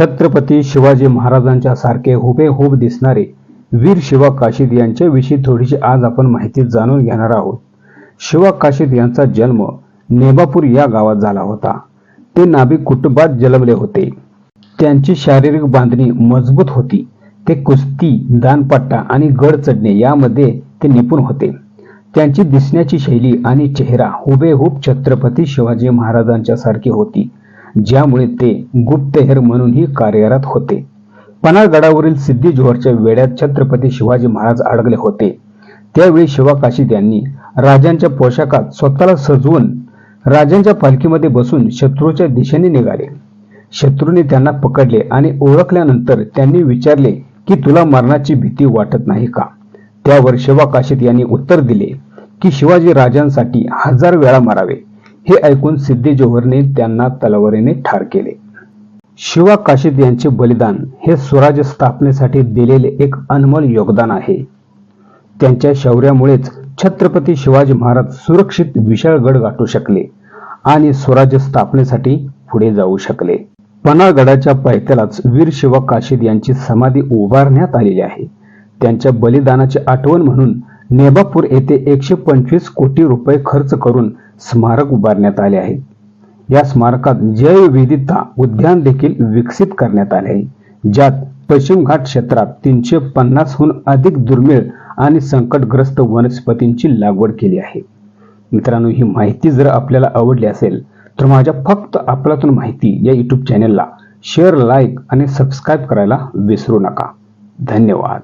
छत्रपती शिवाजी महाराजांच्या सारखे हुबेहूब दिसणारे वीर शिवा काशीद यांच्याविषयी थोडीशी आज आपण माहिती जाणून घेणार आहोत. शिवा काशीद यांचा जन्म नेबापूर या गावात झाला होता. ते नाभिक कुटुंबात जन्मले होते. त्यांची शारीरिक बांधणी मजबूत होती. ते कुस्ती दानपट्टा आणि गड चढणे यामध्ये ते निपुण होते. त्यांची दिसण्याची शैली आणि चेहरा हुबेहूब छत्रपती शिवाजी महाराजांच्या सारखी होती. ज्यामुळे ते गुप्तहेर म्हणूनही कार्यरत होते. पन्हाळगडावरील सिद्धी जोहरच्या वेड्यात छत्रपती शिवाजी महाराज अडकले होते. त्यावेळी शिवा काशीद यांनी राजांच्या पोशाखात स्वतःला सजवून राजांच्या पालखीमध्ये बसून शत्रूच्या दिशेने निघाले. शत्रूने त्यांना पकडले आणि ओळखल्यानंतर त्यांनी विचारले की तुला मरणाची भीती वाटत नाही का? त्यावर शिवा काशीद यांनी उत्तर दिले की शिवाजी राजांसाठी हजार वेळा मारावे. हे ऐकून सिद्धी जोहरने त्यांना तलवारीने ठार केले. शिवा काशीद यांचे बलिदान हे स्वराज्य स्थापनेसाठी दिलेले एक अनमोल योगदान आहे. त्यांच्या शौर्यामुळेच छत्रपती शिवाजी महाराज सुरक्षित विशाळगड गाठू शकले आणि स्वराज्य स्थापनेसाठी पुढे जाऊ शकले. पन्हाळगडाच्या पायथ्यालाच वीर शिवा काशीद यांची समाधी उभारण्यात आलेली आहे. त्यांच्या बलिदानाची आठवण म्हणून नेबापूर येथे एकशे पंचवीस कोटी रुपये खर्च करून स्मारक उभारण्यात आले आहे. या स्मारकात जैवविविधता उद्यान देखील विकसित करण्यात आले आहे. ज्यात पश्चिम घाट क्षेत्रात तीनशे पन्नासहून अधिक दुर्मिळ आणि संकटग्रस्त वनस्पतींची लागवड केली आहे. मित्रांनो ही माहिती जर आपल्याला आवडली असेल तर माझ्या फक्त आपल्यातून माहिती या यूट्यूब चॅनेलला शेअर लाईक आणि सबस्क्राईब करायला विसरू नका. धन्यवाद.